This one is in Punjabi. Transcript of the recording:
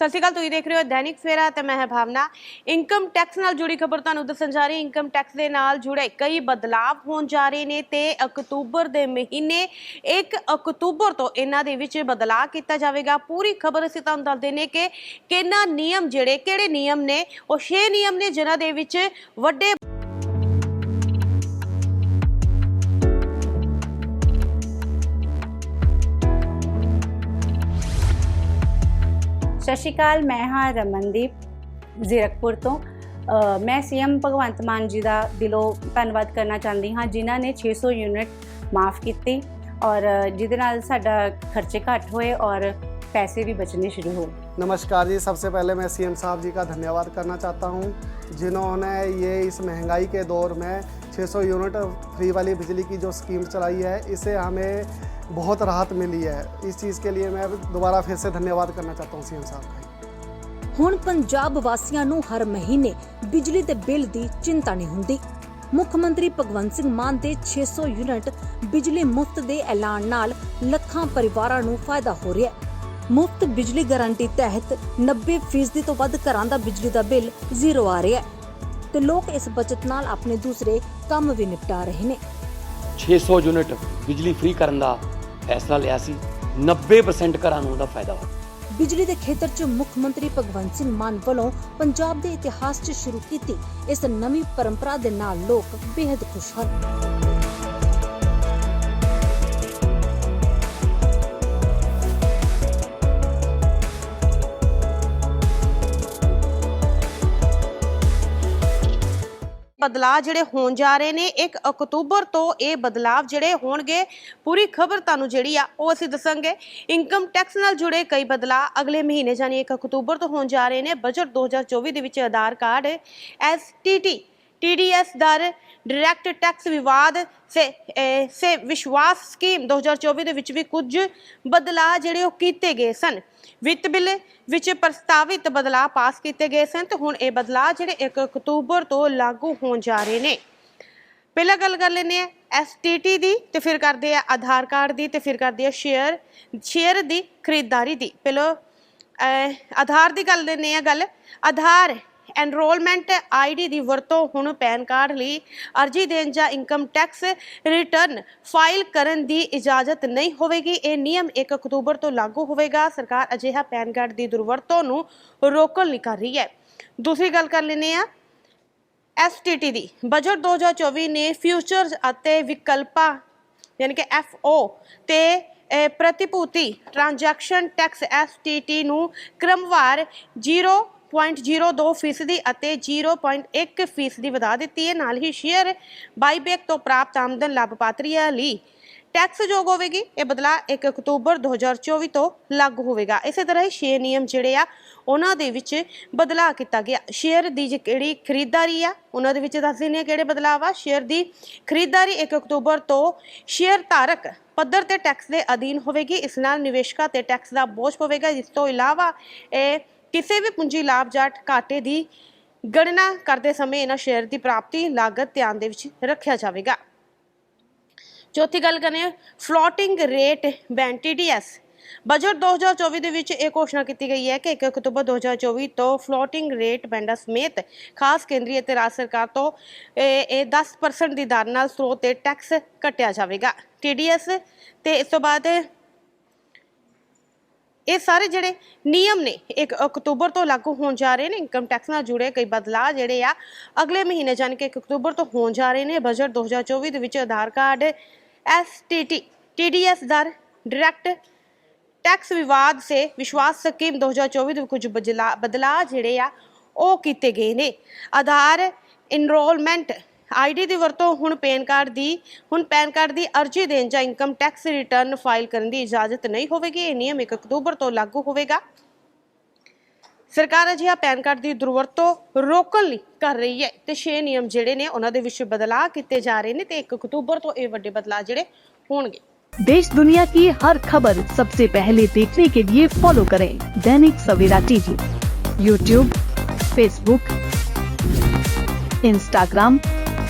ਸਤਿ ਸ਼੍ਰੀ ਅਕਾਲ, ਤੁਸੀਂ ਦੇਖ ਰਹੇ ਹੋ ਦੈਨਿਕ ਫੇਰਾ ਤੇ ਮੈਂ ਹਾਂ ਭਾਵਨਾ। ਇਨਕਮ ਟੈਕਸ ਨਾਲ ਜੁੜੀ ਖਬਰ ਤੁਹਾਨੂੰ ਦੱਸਣ ਜਾ ਰਹੀ ਇਨਕਮ ਟੈਕਸ ਦੇ ਨਾਲ ਜੁੜੇ ਕਈ ਬਦਲਾਅ ਹੋਣ ਜਾ ਰਹੇ ਨੇ ਤੇ ਅਕਤੂਬਰ ਦੇ ਮਹੀਨੇ 1 ਅਕਤੂਬਰ ਤੋਂ ਇਹਨਾਂ ਦੇ ਵਿੱਚ ਬਦਲਾਅ ਕੀਤਾ ਜਾਵੇਗਾ। ਪੂਰੀ ਖਬਰ ਅਸੀਂ ਤੁਹਾਨੂੰ ਦੱਸਦੇ ਨੇ ਕਿ ਕਿੰਨਾ ਨਿਯਮ ਜਿਹੜੇ, ਕਿਹੜੇ ਨਿਯਮ ਨੇ, ਉਹ 6 ਨਿਯਮ ਨੇ ਜਿਨ੍ਹਾਂ ਦੇ ਵਿੱਚ ਵੱਡੇ ਸਤਿ ਸ਼੍ਰੀ ਅਕਾਲ ਮੈਂ ਹਾਂ ਰਮਨਦੀਪ ਜ਼ੀਰਕਪੁਰ ਤੋਂ ਅ, ਮੈਂ ਸੀਐਮ ਭਗਵੰਤ ਮਾਨ ਜੀ ਦਾ ਦਿਲੋਂ ਧੰਨਵਾਦ ਕਰਨਾ ਚਾਹੁੰਦੀ ਹਾਂ ਜਿਨ੍ਹਾਂ ਨੇ 600 ਯੂਨਿਟ ਮਾਫ ਕੀਤੀ ਔਰ ਅ, ਜਿਹਦੇ ਨਾਲ ਸਾਡਾ ਖਰਚੇ ਘੱਟ ਹੋਏ ਔਰ ਪੈਸੇ भी बचने शुरू हो नमस्कार जी सबसे पहले मैं सीएम साहब जी का धन्यवाद करना चाहता हूं जिन्होंने ये इस महंगाई के दौर में 600 यूनिट फ्री वाली बिजली की जो स्कीम चलाई है इससे हमें बहुत राहत मिली है इस चीज़ के लिए मैं दोबारा फिर से धन्यवाद करना चाहता हूं सीएम साहब का ਹੁਣ ਪੰਜਾਬ ਵਾਸੀਆਂ ਨੂੰ ਹਰ ਮਹੀਨੇ ਬਿਜਲੀ ਦੇ ਬਿੱਲ ਦੀ ਚਿੰਤਾ ਨਹੀਂ ਹੁੰਦੀ ਮੁੱਖ ਮੰਤਰੀ ਭਗਵੰਤ ਸਿੰਘ ਮਾਨ ਦੇ 600 ਯੂਨਿਟ ਬਿਜਲੀ ਮੁਫਤ ਦੇ ਐਲਾਨ ਨਾਲ ਲੱਖਾਂ ਪਰਿਵਾਰਾਂ ਨੂੰ ਫਾਇਦਾ ਹੋ ਰਿਹਾ ਹੈ ਮੁਫਤ ਬਿਜਲੀ ਗਾਰੰਟੀ ਤਹਿਤ 90% ਤੋਂ ਵੱਧ ਘਰਾਂ ਦਾ ਬਿਜਲੀ ਦਾ ਬਿੱਲ ਜ਼ੀਰੋ ਆ ਰਿਹਾ ਹੈ ਤੇ ਲੋਕ ਇਸ ਬਚਤ ਨਾਲ ਆਪਣੇ ਦੂਸਰੇ ਕੰਮ ਵੀ ਨਿਪਟਾ ਰਹੇ ਨੇ 600 ਯੂਨਿਟ ਬਿਜਲੀ ਫ੍ਰੀ ਕਰਨ ਦਾ ਫੈਸਲਾ ਲਿਆ ਸੀ 90% ਘਰਾਂ ਨੂੰ ਉਹਦਾ ਫਾਇਦਾ ਹੋਇਆ। ਬਿਜਲੀ ਦੇ ਖੇਤਰ 'ਚ ਮੁੱਖ ਮੰਤਰੀ ਭਗਵੰਤ ਸਿੰਘ ਮਾਨ ਵੱਲੋਂ ਪੰਜਾਬ ਦੇ ਇਤਿਹਾਸ 'ਚ ਸ਼ੁਰੂ ਕੀਤੀ ਇਸ ਨਵੀਂ ਪਰੰਪਰਾ ਦੇ ਨਾਲ ਲੋਕ ਬੇहद ਖੁਸ਼ ਹਨ। ਬਦਲਾਅ ਜਿਹੜੇ ਹੋਣ ਜਾ ਰਹੇ ਨੇ 1 ਅਕਤੂਬਰ ਤੋਂ ਇਹ ਬਦਲਾਅ ਜਿਹੜੇ ਹੋਣਗੇ, ਪੂਰੀ ਖਬਰ ਤੁਹਾਨੂੰ ਜਿਹੜੀ ਆ ਉਹ ਅਸੀਂ ਦੱਸਾਂਗੇ। ਇਨਕਮ ਟੈਕਸ ਨਾਲ ਜੁੜੇ ਕਈ ਬਦਲਾਅ ਅਗਲੇ ਮਹੀਨੇ ਯਾਨੀ 1 ਅਕਤੂਬਰ ਤੋਂ ਹੋਣ ਜਾ ਰਹੇ ਨੇ। ਬਜਟ 2024 ਦੇ ਵਿੱਚ ਆਧਾਰ ਕਾਰਡ ਐਸਟੀਟੀ टीडीएस दर ਡਾਇਰੈਕਟ ਟੈਕਸ ਵਿਵਾਦ ਸੇ ਅਹ, ਸੇ ਵਿਸ਼ਵਾਸ ਸਕੀਮ 2024 ਦੇ ਵਿੱਚ ਵੀ ਕੁਝ ਬਦਲਾਅ ਜਿਹੜੇ ਉਹ ਕੀਤੇ ਗਏ ਸਨ ਵਿੱਤ ਬਿੱਲ ਵਿੱਚ ਪ੍ਰਸਤਾਵਿਤ ਬਦਲਾਅ ਪਾਸ ਕੀਤੇ ਗਏ ਸਨ ਤੇ ਹੁਣ ਇਹ ਬਦਲਾਅ ਜਿਹੜੇ 1 ਅਕਤੂਬਰ ਤੋਂ ਲਾਗੂ ਹੋਣ ਜਾ ਰਹੇ ਨੇ ਪਹਿਲਾਂ ਗੱਲ ਕਰ ਲੈਂਦੇ ਆ ਐਸਟੀਟੀ ਦੀ ਤੇ ਫਿਰ ਕਰਦੇ ਆ ਆਧਾਰ ਕਾਰਡ ਦੀ ਤੇ ਫਿਰ ਕਰਦੇ ਆ ਸ਼ੇਅਰ ਸ਼ੇਅਰ ਦੀ ਖਰੀਦਦਾਰੀ ਦੀ ਪਹਿਲਾਂ ਅਹ, ਆਧਾਰ ਦੀ ਗੱਲ ਲੈਂਦੇ ਆ ਗੱਲ ਆਧਾਰ ਐਨਰੋਲਮੈਂਟ ਆਈਡੀ ਦੀ ਵਰਤੋਂ ਹੁਣ ਪੈਨ ਕਾਰਡ ਲਈ ਅਰਜੀ ਦੇਣ ਜਾਂ ਇਨਕਮ ਟੈਕਸ ਰਿਟਰਨ ਫਾਈਲ ਕਰਨ ਦੀ ਇਜਾਜ਼ਤ ਨਹੀਂ ਹੋਵੇਗੀ। ਇਹ ਨਿਯਮ 1 ਅਕਤੂਬਰ ਤੋਂ ਲਾਗੂ ਹੋਵੇਗਾ। ਸਰਕਾਰ ਅਜਿਹਾ ਪੈਨ ਕਾਰਡ ਦੀ ਦੁਰਵਰਤੋਂ ਨੂੰ ਰੋਕਣ ਲਈ ਕਰ ਰਹੀ ਹੈ। ਦੂਸਰੀ ਗੱਲ ਕਰ ਲੈਂਦੇ ਆ ਐਸਟੀਟੀ ਦੀ ਬਜਟ 2024 ਨੇ ਫਿਊਚਰਸ ਅਤੇ ਵਿਕਲਪਾਂ ਯਾਨੀ ਕਿ ਐਫਓ ਤੇ ਅਹ, ਪ੍ਰਤੀਭੂਤੀ ਟ੍ਰਾਂਜੈਕਸ਼ਨ ਟੈਕਸ ਐਸਟੀਟੀ ਨੂੰ ਕ੍ਰਮਵਾਰ 0.02 ਫੀਸਦੀ ਅਤੇ 0.1 ਫੀਸਦੀ ਵਧਾ ਦਿੱਤੀ ਹੈ। ਨਾਲ ਹੀ ਸ਼ੇਅਰ ਬਾਈਬੈਕ ਤੋਂ ਪ੍ਰਾਪਤ ਆਮਦਨ ਲਾਭਪਾਤਰੀਆਂ ਲਈ ਟੈਕਸ ਯੋਗ ਹੋਵੇਗੀ। ਇਹ ਬਦਲਾ 1 ਅਕਤੂਬਰ 2024 ਤੋਂ ਲਾਗੂ ਹੋਵੇਗਾ। ਇਸੇ ਤਰ੍ਹਾਂ ਹੀ ਛੇ ਨਿਯਮ ਜਿਹੜੇ ਆ, ਉਹਨਾਂ ਦੇ ਵਿੱਚ ਬਦਲਾਅ ਕੀਤਾ ਗਿਆ। ਸ਼ੇਅਰ ਦੀ ਜਿਹੜੀ ਖਰੀਦਦਾਰੀ ਆ, ਉਹਨਾਂ ਦੇ ਵਿੱਚ ਦੱਸ ਦਿੰਦੇ ਆ ਕਿਹੜੇ ਬਦਲਾਅ ਆ। ਸ਼ੇਅਰ ਦੀ ਖਰੀਦਦਾਰੀ 1 ਅਕਤੂਬਰ ਤੋਂ ਸ਼ੇਅਰ ਧਾਰਕ ਪੱਧਰ ਤੇ ਟੈਕਸ ਦੇ ਅਧੀਨ ਹੋਵੇਗੀ। ਇਸ ਨਾਲ ਨਿਵੇਸ਼ਕਾਂ ਤੇ ਟੈਕਸ ਦਾ ਬੋਝ ਪਵੇਗਾ। ਇਸ ਤੋਂ ਇਲਾਵਾ ਇਹ ਕਿਸੇ ਵੀ ਪੂੰਜੀ ਲਾਭ ਜਾਂ ਘਾਟੇ ਦੀ ਗਣਨਾ ਕਰਦੇ ਸਮੇਂ ਇਹਨਾਂ ਸ਼ੇਅਰ ਦੀ ਪ੍ਰਾਪਤੀ, ਲਾਗਤ ਧਿਆਨ ਦੇ ਵਿੱਚ ਰੱਖਿਆ ਜਾਵੇਗਾ। ਚੌਥੀ ਗੱਲ ਕਰਨੇ ਫਲੋਟਿੰਗ ਰੇਟ ਬੈਂਡ ਬਜਟ 2024 ਦੇ ਵਿੱਚ ਇਹ ਘੋਸ਼ਣਾ ਕੀਤੀ ਗਈ ਹੈ ਕਿ 1 ਅਕਤੂਬਰ 2024 ਤੋਂ ਫਲੋਟਿੰਗ ਰੇਟ ਬੈਂਡਾਂ ਸਮੇਤ ਖਾਸ ਕੇਂਦਰੀ ਅਤੇ ਰਾਜ ਸਰਕਾਰ ਤੋਂ ਇਹ ਇਹ 10% ਦੀ ਦਰ ਨਾਲ ਸਰੋਤ ਤੇ ਟੈਕਸ ਕੱਟਿਆ ਜਾਵੇਗਾ। TDS ਤੇ ਇਸ ਤੋਂ ਬਾਅਦ ਇਹ ਸਾਰੇ ਜਿਹੜੇ ਨਿਯਮ ਨੇ 1 ਅਕਤੂਬਰ ਤੋਂ ਲਾਗੂ ਹੋਣ ਜਾ ਰਹੇ ਨੇ ਇਨਕਮ ਟੈਕਸ ਨਾਲ ਜੁੜੇ ਕਈ ਬਦਲਾਅ ਜਿਹੜੇ ਆ, ਅਗਲੇ ਮਹੀਨੇ ਜਾਨ ਕਿ 1 ਅਕਤੂਬਰ ਤੋਂ ਹੋਣ ਜਾ ਰਹੇ ਨੇ ਬਜਟ 2024 ਦੇ ਵਿੱਚ ਆਧਾਰ ਕਾਰਡ ਐਸਟੀਟੀ ਟੀਡੀਐਸ ਦਰ ਡਾਇਰੈਕਟ ਟੈਕਸ ਵਿਵਾਦ ਸੇ ਵਿਸ਼ਵਾਸ ਸਕੀਮ 2024 ਦੇ ਕੁਝ ਬਦਲਾ- ਬਦਲਾਅ ਜਿਹੜੇ ਆ, ਉਹ ਕੀਤੇ ਗਏ ਨੇ। ਆਧਾਰ ਇਨਰੋਲਮੈਂਟ ਆਈਡੀ ਦੀ ਵਰਤੋਂ ਹੁਣ ਪੈਨ ਕਾਰਡ ਦੀ ਹੁਣ ਪੈਨ ਕਾਰਡ ਦੀ ਅਰਜੀ ਦੇਣ ਜਾਂ ਇਨਕਮ ਟੈਕਸ ਰਿਟਰਨ ਫਾਈਲ ਕਰਨ ਦੀ ਇਜਾਜ਼ਤ ਨਹੀਂ ਹੋਵੇਗੀ ਇਹ ਨਿਯਮ 1 ਅਕਤੂਬਰ ਤੋਂ ਲਾਗੂ ਹੋਵੇਗਾ ਸਰਕਾਰ ਅਜਿਹਾ ਪੈਨ ਕਾਰਡ ਦੀ ਦੁਰਵਰਤੋਂ ਰੋਕਣ ਲਈ ਕਰ ਰਹੀ ਹੈ ਤੇ 6 ਨਿਯਮ ਜਿਹੜੇ ਨੇ ਉਹਨਾਂ ਦੇ ਵਿੱਚ ਬਦਲਾਅ ਕੀਤੇ ਜਾ ਰਹੇ ਨੇ ਤੇ 1 ਅਕਤੂਬਰ ਤੋਂ ਇਹ ਵੱਡੇ ਬਦਲਾਅ ਜਿਹੜੇ ਹੋਣਗੇ देश दुनिया की हर खबर सबसे पहले देखने के लिए फॉलो करें Dainik Savera TV YouTube Facebook Instagram